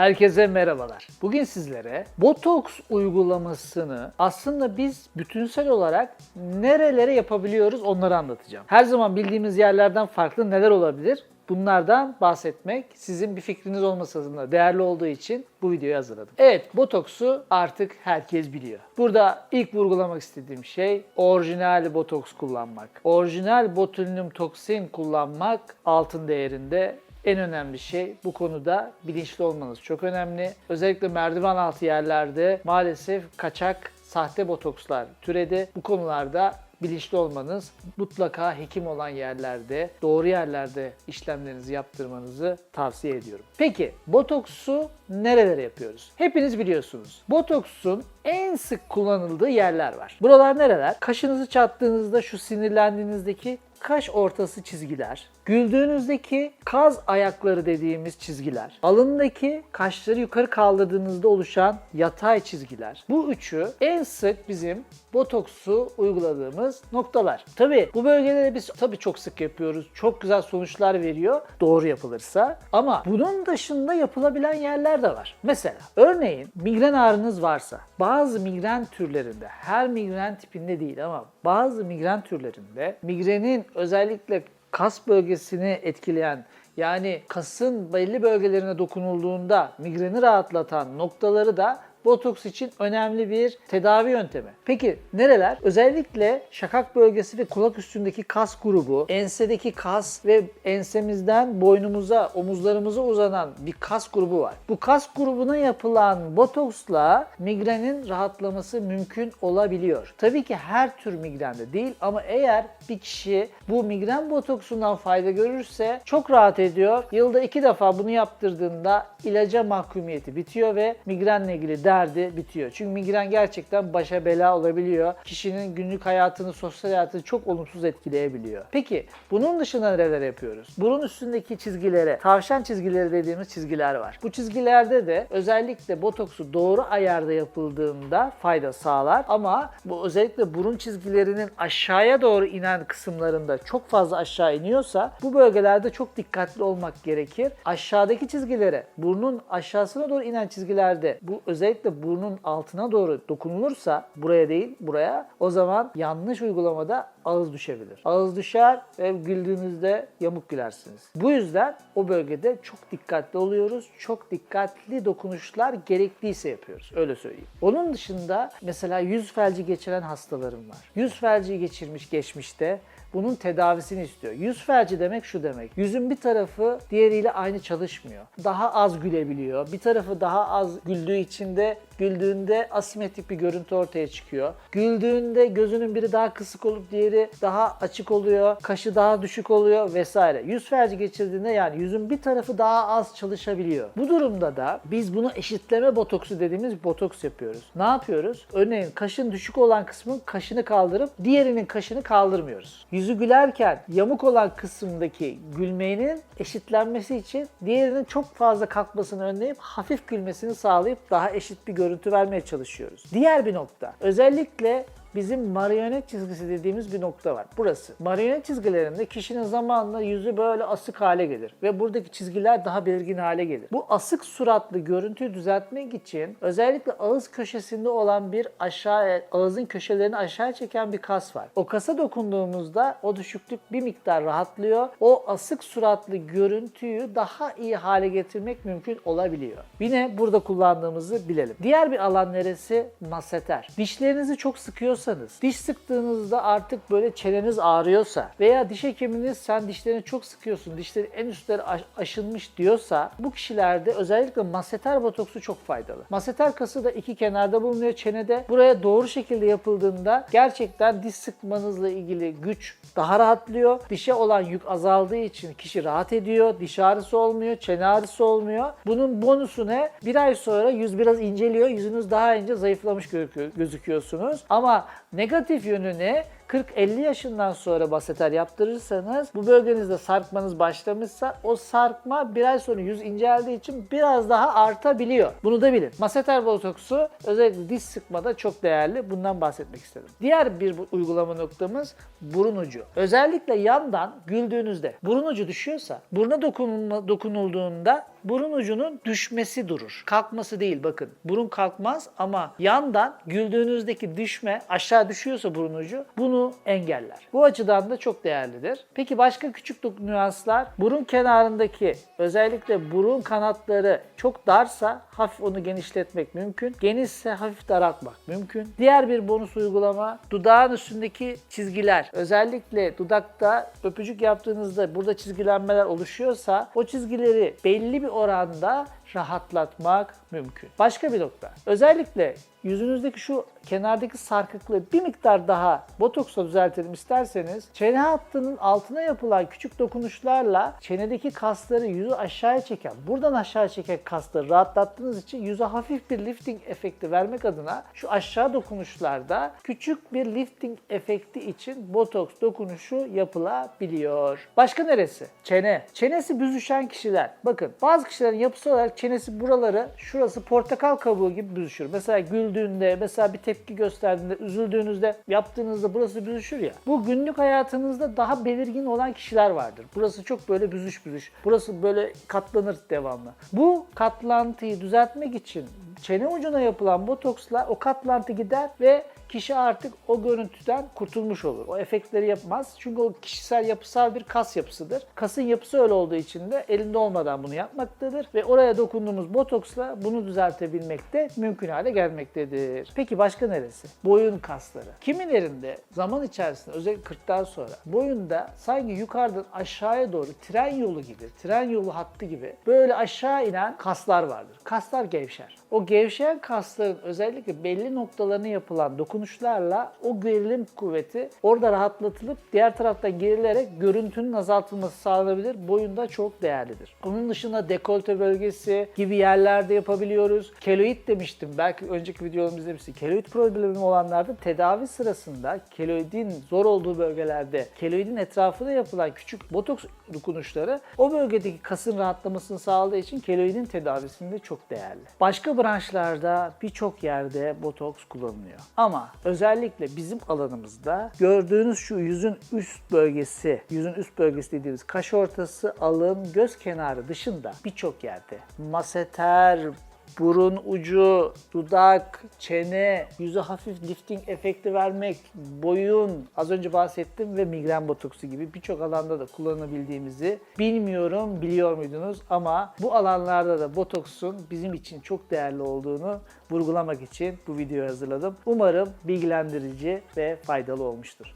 Herkese merhabalar. Bugün sizlere botoks uygulamasını aslında biz bütünsel olarak nerelere yapabiliyoruz onları anlatacağım. Her zaman bildiğimiz yerlerden farklı neler olabilir? Bunlardan bahsetmek sizin bir fikriniz olması adına değerli olduğu için bu videoyu hazırladım. Evet, botoksu artık herkes biliyor. Burada ilk vurgulamak istediğim şey orijinal botoks kullanmak. Orijinal botulinum toksin kullanmak altın değerinde en önemli şey bu konuda bilinçli olmanız çok önemli. Özellikle merdiven altı yerlerde maalesef kaçak sahte botokslar türedi. Bu konularda bilinçli olmanız, mutlaka hekim olan yerlerde, doğru yerlerde işlemlerinizi yaptırmanızı tavsiye ediyorum. Peki botoksu nerelere yapıyoruz? Hepiniz biliyorsunuz. Botoksun en sık kullanıldığı yerler var. Buralar nereler? Kaşınızı çattığınızda şu sinirlendiğinizdeki kaş ortası çizgiler, güldüğünüzdeki kaz ayakları dediğimiz çizgiler, alındaki kaşları yukarı kaldırdığınızda oluşan yatay çizgiler. Bu üçü en sık bizim botoksu uyguladığımız noktalar. Tabi bu bölgeleri biz tabi çok sık yapıyoruz. Çok güzel sonuçlar veriyor doğru yapılırsa. Ama bunun dışında yapılabilen yerler de var. Mesela örneğin migren ağrınız varsa bazı migren türlerinde her migren tipinde değil ama bazı migren türlerinde migrenin özellikle kas bölgesini etkileyen yani kasın belli bölgelerine dokunulduğunda migreni rahatlatan noktaları da botoks için önemli bir tedavi yöntemi. Peki nereler? Özellikle şakak bölgesi ve kulak üstündeki kas grubu, ensedeki kas ve ensemizden boynumuza, omuzlarımıza uzanan bir kas grubu var. Bu kas grubuna yapılan botoksla migrenin rahatlaması mümkün olabiliyor. Tabii ki her tür migrende değil ama eğer bir kişi bu migren botoksundan fayda görürse çok rahat ediyor. Yılda iki defa bunu yaptırdığında ilaca mahkumiyeti bitiyor ve migrenle ilgili derdi bitiyor. Çünkü migren gerçekten başa bela olabiliyor. Kişinin günlük hayatını, sosyal hayatını çok olumsuz etkileyebiliyor. Peki bunun dışında neler yapıyoruz? Burun üstündeki çizgilere, tavşan çizgileri dediğimiz çizgiler var. Bu çizgilerde de özellikle botoksu doğru ayarda yapıldığında fayda sağlar ama bu özellikle burun çizgilerinin aşağıya doğru inen kısımlarında çok fazla aşağı iniyorsa bu bölgelerde çok dikkatli olmak gerekir. Aşağıdaki çizgilere, burnun aşağısına doğru inen çizgilerde bu özellikle burnun altına doğru dokunulursa buraya değil buraya o zaman yanlış uygulamada ağız düşebilir. Ağız düşer ve güldüğünüzde yamuk gülersiniz. Bu yüzden o bölgede çok dikkatli oluyoruz. Çok dikkatli dokunuşlar gerekliyse yapıyoruz. Öyle söyleyeyim. Onun dışında mesela yüz felci geçiren hastalarım var. Yüz felci geçirmiş geçmişte bunun tedavisini istiyor. Yüz felci demek şu demek. Yüzün bir tarafı diğeriyle aynı çalışmıyor. Daha az gülebiliyor. Bir tarafı daha az güldüğü için de güldüğünde asimetrik bir görüntü ortaya çıkıyor. Güldüğünde gözünün biri daha kısık olup diğeri daha açık oluyor. Kaşı daha düşük oluyor vesaire. Yüz felci geçirdiğinde yani yüzün bir tarafı daha az çalışabiliyor. Bu durumda da biz bunu eşitleme botoksu dediğimiz botoks yapıyoruz. Ne yapıyoruz? Örneğin kaşın düşük olan kısmın kaşını kaldırıp diğerinin kaşını kaldırmıyoruz. Yüzü gülerken yamuk olan kısımdaki gülmenin eşitlenmesi için diğerinin çok fazla kalkmasını önleyip hafif gülmesini sağlayıp daha eşit bir görüntü vermeye çalışıyoruz. Diğer bir nokta. Özellikle bizim marionet çizgisi dediğimiz bir nokta var. Burası. Marionet çizgilerinde kişinin zamanla yüzü böyle asık hale gelir ve buradaki çizgiler daha belirgin hale gelir. Bu asık suratlı görüntüyü düzeltmek için özellikle ağız köşesinde olan bir aşağı ağızın köşelerini aşağı çeken bir kas var. O kasa dokunduğumuzda o düşüklük bir miktar rahatlıyor. O asık suratlı görüntüyü daha iyi hale getirmek mümkün olabiliyor. Yine burada kullandığımızı bilelim. Diğer bir alan neresi? Maseter. Dişlerinizi çok sıkıyorsanız, diş sıktığınızda artık böyle çeneniz ağrıyorsa veya diş hekiminiz sen dişlerini çok sıkıyorsun, dişleri en üstleri aş- aşınmış diyorsa bu kişilerde özellikle maseter botoksu çok faydalı. Maseter kası da iki kenarda bulunuyor çenede. Buraya doğru şekilde yapıldığında gerçekten diş sıkmanızla ilgili güç daha rahatlıyor. Dişe olan yük azaldığı için kişi rahat ediyor. Diş ağrısı olmuyor, çene ağrısı olmuyor. Bunun bonusu ne? Bir ay sonra yüz biraz inceliyor. Yüzünüz daha ince zayıflamış gözüküyor- gözüküyorsunuz. Ama negatif yönü ne? 40-50 yaşından sonra baseter yaptırırsanız bu bölgenizde sarkmanız başlamışsa o sarkma bir ay sonra yüz inceldiği için biraz daha artabiliyor. Bunu da bilin. Maseter botoksu özellikle diş sıkmada çok değerli. Bundan bahsetmek istedim. Diğer bir uygulama noktamız burun ucu. Özellikle yandan güldüğünüzde burun ucu düşüyorsa buruna dokunulma, dokunulduğunda burun ucunun düşmesi durur. Kalkması değil bakın. Burun kalkmaz ama yandan güldüğünüzdeki düşme aşağı düşüyorsa burun ucu bunu engeller. Bu açıdan da çok değerlidir. Peki başka küçük nüanslar? Burun kenarındaki özellikle burun kanatları çok darsa hafif onu genişletmek mümkün. Genişse hafif daraltmak mümkün. Diğer bir bonus uygulama dudağın üstündeki çizgiler. Özellikle dudakta öpücük yaptığınızda burada çizgilenmeler oluşuyorsa o çizgileri belli bir oranda rahatlatmak mümkün. Başka bir nokta. Özellikle yüzünüzdeki şu kenardaki sarkıklığı bir miktar daha botoksla düzeltelim isterseniz çene hattının altına yapılan küçük dokunuşlarla çenedeki kasları yüzü aşağıya çeken, buradan aşağı çeken kasları rahatlattığınız için yüze hafif bir lifting efekti vermek adına şu aşağı dokunuşlarda küçük bir lifting efekti için botoks dokunuşu yapılabiliyor. Başka neresi? Çene. Çenesi büzüşen kişiler. Bakın bazı kişilerin yapısı olarak çenesi buraları şurası portakal kabuğu gibi büzüşür. Mesela güldüğünde, mesela bir tepki gösterdiğinde, üzüldüğünüzde, yaptığınızda burası büzüşür ya. Bu günlük hayatınızda daha belirgin olan kişiler vardır. Burası çok böyle büzüş büzüş. Burası böyle katlanır devamlı. Bu katlantıyı düzeltmek için çene ucuna yapılan botoksla o katlantı gider ve kişi artık o görüntüden kurtulmuş olur. O efektleri yapmaz. Çünkü o kişisel yapısal bir kas yapısıdır. Kasın yapısı öyle olduğu için de elinde olmadan bunu yapmaktadır ve oraya dokunduğumuz botoksla bunu düzeltebilmek de mümkün hale gelmektedir. Peki başka neresi? Boyun kasları. Kimilerinde zaman içerisinde özellikle 40'tan sonra boyunda sanki yukarıdan aşağıya doğru tren yolu gibi, tren yolu hattı gibi böyle aşağı inen kaslar vardır. Kaslar gevşer. O gevşeyen kasların özellikle belli noktalarına yapılan dokunuşlarla o gerilim kuvveti orada rahatlatılıp diğer taraftan gerilerek görüntünün azaltılması sağlanabilir. Boyunda çok değerlidir. Onun dışında dekolte bölgesi gibi yerlerde yapabiliyoruz. Keloid demiştim. Belki önceki videolarımızda izlemiştik. Keloid problemi olanlarda tedavi sırasında keloidin zor olduğu bölgelerde keloidin etrafına yapılan küçük botoks dokunuşları o bölgedeki kasın rahatlamasını sağladığı için keloidin tedavisinde çok değerli. Başka branşlarda birçok yerde botoks kullanılıyor. Ama özellikle bizim alanımızda gördüğünüz şu yüzün üst bölgesi, yüzün üst bölgesi dediğimiz kaş ortası, alın, göz kenarı dışında birçok yerde maseter, burun ucu, dudak, çene, yüze hafif lifting efekti vermek, boyun, az önce bahsettim ve migren botoksu gibi birçok alanda da kullanabildiğimizi bilmiyorum, biliyor muydunuz? Ama bu alanlarda da botoksun bizim için çok değerli olduğunu vurgulamak için bu videoyu hazırladım. Umarım bilgilendirici ve faydalı olmuştur.